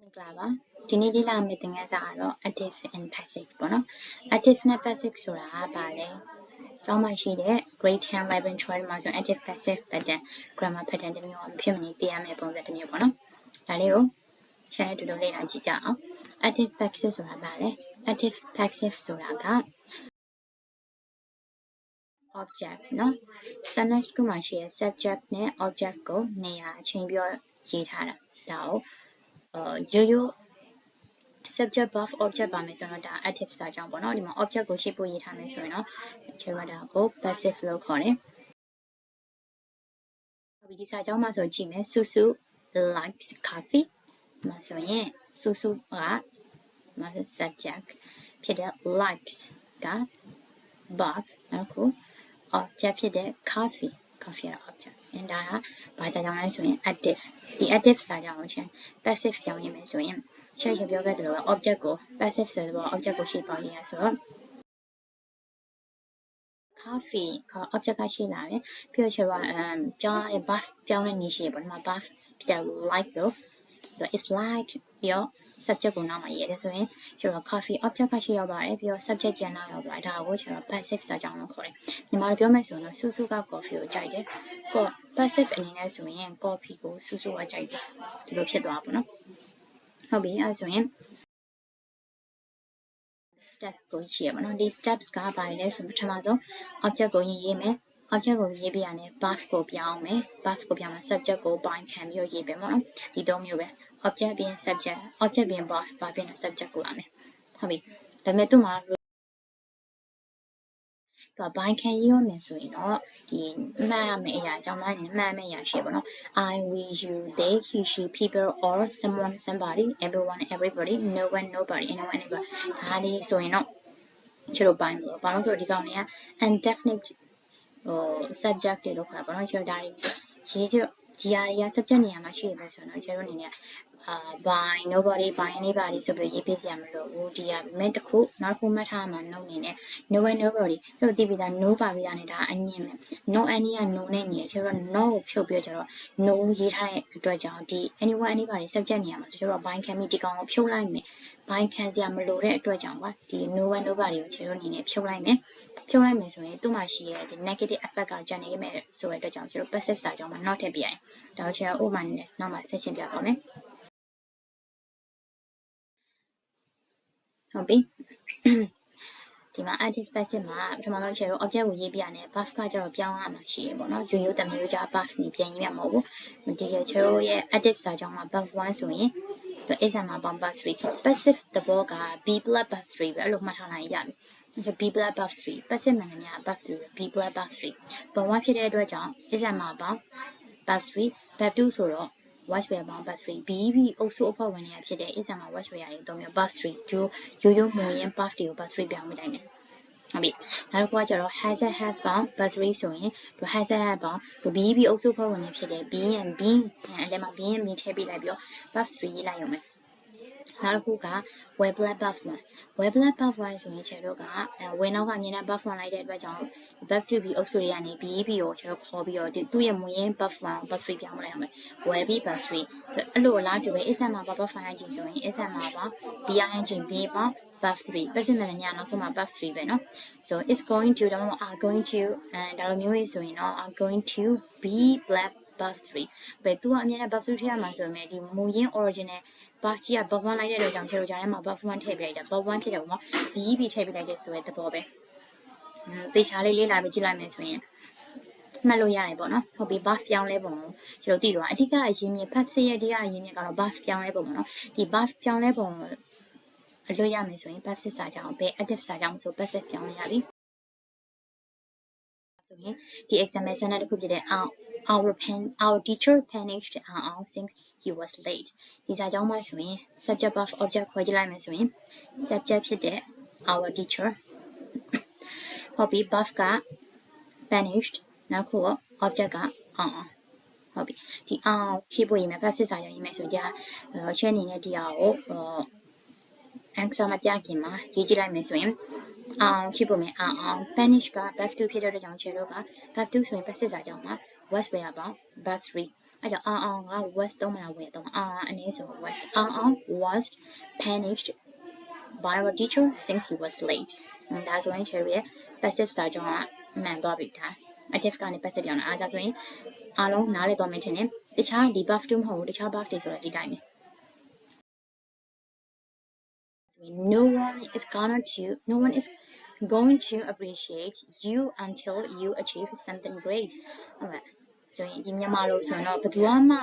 မင်္ဂလာပါဒီနေ့လေ့လာမယ့်သင်ခန်းစာကတော့ active and passive ပေါ့နော် active နဲ့ passive ဆိုတာကဘာလဲကျောင်းမှာရှိတဲ့ grade 10 11 12မှာဆို active passive pattern grammar pattern တစ်မျိုးအဖြစ်မနေသိရမယ့်ပုံစံတစ်မျိုးပေါ့နော်ဒါလေးကိုရှာနဲ့တူတူလေ့လာကြည့်ကြအောင် active passive ဆိုတာဘာလဲ active passive ဆိုတာက object နော် sentence ကမှရှိတဲ့ subject နဲ့ object ကိုနေရာအချိန်ပြောရေးထားတာဒါကို ရိုးရိုး subject verb object ပါမယ်ဆိုတော့ဒါ active စာကြောင်းပေါ့နော်ဒီမှာ object ကိုရှေ့ပို့ရေးထားမယ်ဆိုရင်တော့ခြေရတာကို passive လို့ခေါ်တယ်ဟုတ်ပြီဒီစာကြောင်းမှာဆိုကြည့်မယ်စုစု likes coffee ဒီမှာဆိုရင်စုစုကဒီမှာဆို subject ဖြစ်တဲ့ likes က verb နောက်ခု object ဖြစ်တဲ့ coffee coffee ရ object အင်းဒါကဘာကြောင့်လဲဆိုရင် active ဒီ active စာကြောင်းကိုချင်း passive ကြောင်းရေးမယ်ဆိုရင်ရှေ့ရပြောခဲ့သလိုပဲ object ကို passive ဆိုတဲ့ object ကိုရှေ့ပေါင်းရေးရဆိုတော့ coffee က object ကရှိလာတယ်ပြီးတော့ကျတော့အမ်ပြောင်းရတဲ့ buff ပြောင်းတဲ့နေရှိပေါ့ဒီမှာ buff ဖြစ်တဲ့ like ကို so it's like ပြီးတော့ subject ကိုနောက်မှာရေးရတယ်ဆိုရင်ကျွန်တော် coffee object ကရှိရောက်သွားတယ်ပြီးတော့ subject ကျန်နောက်ရောက်သွားတယ်ဒါကိုကျွန်တော် passive စာကြောင်းလို့ခေါ်တယ်ညီမတို့ပြောမယ်ဆိုရင်တော့စူးစူးက coffee ကိုကြိုက်တယ်ကို passive အနေနဲ့ဆိုရင် coffee ကိုစူးစူးကကြိုက်တယ်ဒီလိုဖြစ်သွားပါတော့ဟုတ်ပြီအဲဆိုရင် step ကိုရှိရပါတော့ဒီ steps ကဘာလဲဆိုပထမဆုံး object ကိုရေးရေးမယ် object ကိုရေးပြရနဲ့ buff ကိုပြောင်းမယ် buff ကိုပြောင်းမယ် subject ကို bind ခံပြီးရေးပဲပေါ့နော်ဒီသုံးမျိုးပဲ object ပြင် subject object ပြင် buff ဘာပြင် subject ကိုလာမယ်ဟုတ်ပြီဒါပေမဲ့သူ့မှာ သူက bind ခံရေးရမယ်ဆိုရင်တော့ဒီမှတ်ရမယ့်အရာအကြောင်းသားအနေနဲ့မှတ်ရမယ့်အရာရှိပါတော့ I we you they he she people or someone somebody everyone everybody no one nobody anyone anybody ဒါလေးဆိုရင်တော့ချစ်လို့ပိုင်းလို့ဘာလို့ဆိုတော့ဒီကောင်တွေက indefinite ဟို subject တွေလို့ခေါ်ပါတော့ကျွန်တော်ဒါတွေရေးကြဒီဟာတွေက subject နေရာမှာရှိရပဲဆိုတော့ကျွန်တော်အနေနဲ့ အာ by nobody by anybody ဆိုပြီးရေးပြစရာမလိုဘူးဒီဟာမဲ့တစ်ခုနောက်တစ်ခုမှတ်ထားမှာ no အနေနဲ့ no and nobody တို့သိပြီးသား no ပါပြီးသားနဲ့ဒါအငြင်းပဲ no any က no နဲ့ညီတယ်ကျွန်တော် no ကိုဖြုတ်ပြီးတော့ no ရေးထားတဲ့အတွက်ကြောင့်ဒီ anyone anybody subject နေရာမှာဆိုကျွန်တော် by ခံပြီးဒီကောင်ကိုဖြုတ်လိုက်မယ် by ခံစရာမလိုတဲ့အတွက်ကြောင့်ပါဒီ no and nobody ကိုကျွန်တော်အနေနဲ့ဖြုတ်လိုက်မယ်ဖြုတ်လိုက်မယ်ဆိုရင်သူ့မှာရှိတဲ့ဒီ negative effect ကကျန်နေမယ်ဆိုတဲ့အတွက်ကြောင့်ကျွန်တော် passive စာကြောင်းမှာ not ထည့်ပြရင်ဒါကိုကျွန်တော် over နဲ့နောက်မှာဆက်ရှင်းပြပါမယ် ဟုတ်ပြီဒီမှာ active passive မှာပထမဆုံး share object ကိုရေးပြရတယ် buff ကကျတော့ပြောင်းရမှာရှိရပေါ့နော်ရိုးရိုးတမျိုးကြ buff နေပြန်ရေးရမှာမဟုတ်ဘူးဒီကချေရဲ့ active စာကြောင်းမှာ buff 1ဆိုရင်သူ exam မှာပေါင်း buff 3 passive သဘောက b plus buff 3ပဲအဲ့လိုမှတ်ထားလိုက်ရပြီ b plus buff 3 passive မှန်တယ်များ buff 3 b plus buff 3ဘဝဖြစ်တဲ့အတွက်ကြောင့် exam မှာပေါင်း buff 3 buff 2ဆိုတော့ watch ware ပေါင်း buff 3 BB အုပ်စုအဖွဲ့ဝင်တွေကဖြစ်တဲ့ exam မှာ watch ware တွေသုံးမျိုး buff 3ကျိုးရိုးရိုးမှုရင်း buff တွေကို buff 3ပြောင်းမိလိုက်မယ်ဟုတ်ပြီနောက်တစ်ခုကကျတော့ hazard have ပေါင်း battery ဆိုရင်ဒီ hazard have ပေါင်းဒီ BB အုပ်စုဖွဲ့ဝင်တွေဖြစ်တဲ့ B and B အဲ့ဒါမှာ B and B ထည့်ပေးလိုက်ပြီးတော့ buff 3ရေးလိုက်ရုံပဲ နောက်တစ်ခုက web black buff 1 web black buff 1ဆိုရင်ခြေတို့ကအဲဝင်နောက်ကမြင်တဲ့ buff 1လိုက်တဲ့အတွက်ကြောင့် buff 2 b အုပ်စုတွေကနေ BEB ကိုခြေတို့ခေါ်ပြီးတော့သူ့ရဲ့မူရင်း buff 1 buff 3ပြောင်းလိုက်အောင်မယ် web buff 3ဆိုအဲ့လိုအလားတူပဲ exam မှာ buff 5 engine ဆိုရင် exam မှာပါ BI engine B ပေါင်း buff 3 passive နဲ့ညနောက်ဆုံးမှာ buff 3ပဲเนาะ so it's going to ဒါမှမဟုတ် are going to အဲဒါလိုမျိုးရေးဆိုရင်တော့ are going to be black buff 3ပဲသူကအမြဲတမ်း buff 3ထည့်ရမှာဆိုရင်ဒီမူရင်း original buff ကြီးက buff 1လိုက်တဲ့အတွက်ကြောင့်ကျွန်တော်ဂျာထဲမှာ buff 1ထည့်ပြလိုက်တာ buff 1ဖြစ်တယ်ပေါ့နော် BEB ထည့်ပြလိုက်တဲ့ဆိုတဲ့သဘောပဲอืมတေချာလေးလေးလာပြီးကြည့်လိုက်မယ်ဆိုရင်မှတ်လို့ရတယ်ပေါ့နော်ဟုတ်ပြီ buff ပြောင်းလဲပုံကိုကျွန်တော်သိသွားအဓိကအရင်းမြစ် buff ရဲ့အဓိကအရင်းမြစ်ကတော့ buff ပြောင်းလဲပုံပေါ့နော်ဒီ buff ပြောင်းလဲပုံအလို့ရမယ်ဆိုရင် buff စစ်စာကြောင်းဘယ် active စာကြောင်းဆို passive ပြောင်းလဲရပြီ ဆိုရင်ဒီ example center တစ်ခုဖြစ်တဲ့ our our pen our teacher panicked our since he was late ဒီစာကြောင်းမှာဆိုရင် subject of object ခွဲကြည့်လိုက်မယ်ဆိုရင် subject ဖြစ်တဲ့ our teacher ဟုတ်ပြီ buff က vanished နောက်ခုက object က on ဟုတ်ပြီဒီ on ဖြည့်ဖို့ရေးမယ် buff ဖြစ်စာကြောင်းရေးမယ်ဆိုကြအချက်အနေနဲ့ဒီဟာကို answer မပြခင်မှာရေးကြည့်လိုက်မယ်ဆိုရင် အောင်ဖြစ်ဖို့မယ်အောင်အောင် Spanish က buff 2ဖြစ်တဲ့အတွက်ကြောင့်ခြေတော့က buff 2ဆိုရင် passive စာကြောင်းမှာ was where ပေါင်း buff 3အဲကြောင့်အောင်အောင်က was သုံးမလားဝင်သုံးအောင်အောင်အနေဆို was အောင်အောင် was punished by our teacher since he was late ဒါဆိုရင် cherry ရဲ့ passive စာကြောင်းကမှန်သွားပြီဒါ active ကနေ passive ပြောင်းတာအဲဒါဆိုရင်အားလုံးနားလည်သွားမယ်ထင်တယ်တခြားဒီ buff တူမဟုတ်ဘူးတခြား buff တွေဆိုတော့ဒီတိုင်းပဲ no one is gonna to no one is going to appreciate you until you achieve something great ဟုတ်လားဆိုရင်ဒီမြန်မာလိုဆိုရင်တော့ဘယ်သူမှ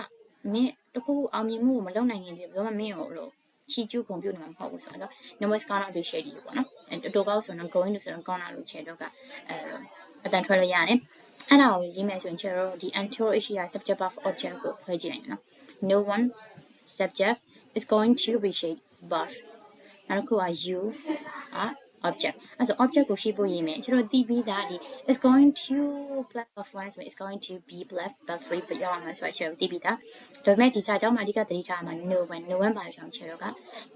မင်းတခုအောင်မြင်မှုကိုမလုပ်နိုင်ရင်ဒီဘယ်သူမှမင်းကိုလို့ချီကျူးဂုဏ်ပြုနေမှာမဟုတ်ဘူးဆိုတော့ no one is gonna appreciate you ပေါ့နော်အဲတော့ကောက်ဆိုတော့ going to ဆိုတော့ gonna လို့ခြေတော့ကအဲအတန်ထွက်လို့ရတယ်အဲ့ဒါကိုရေးမယ်ဆိုရင်ကျတော့ဒီ until hr subject of object ကိုခွဲကြည့်လိုက်မယ်နော် no one subject is going to appreciate buff နောက်တစ်ခုက you อ่ะ object အဲ့ဆို object ကိုရှိဖို့ရေးမယ်ကျွန်တော်သိပြီးသားဒီ is going to plus of 1ဆိုရင် is going to be plus plus 3ပြရအောင်ဆိုတော့ကျွန်တော်သိပြီးသားဒါပေမဲ့ဒီစာကြောင်းမှာအဓိကသတိထားမှာ no when no when ပါကြောင်းကျွန်တော်က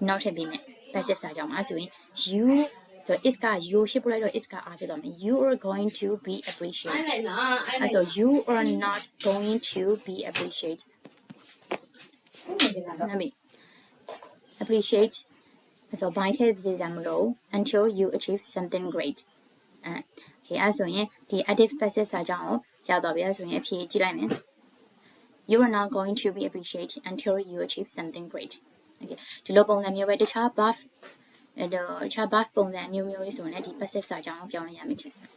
not ထည့်ပေးမယ် passive စာကြောင်းမှာအဲ့ဆိုရင် you ဆို is က you ရှိဖို့လိုက်တော့ is က are ဖြစ်သွားမယ် you are going to be appreciated အဲ့ဆို you are not going to be appreciated နမီ appreciate ဆိုတော့ by ထည့်သေးတယ်မလို့ until you achieve something great အဲ okay အဲ့ဆိုရင်ဒီ active passive စာကြောင်းကိုကြာတော့ပြီအဲ့ဆိုရင်အဖြေကြည့်လိုက်မယ် you are not going to be appreciated until you achieve something great okay ဒီလိုပုံစံမျိုးပဲတခြား buff အဲ့တော့တခြား buff ပုံစံမျိုးမျိုးလေးဆိုရင်လည်းဒီ passive စာကြောင်းကိုပြောင်းလို့ရမယ်ထင်တယ်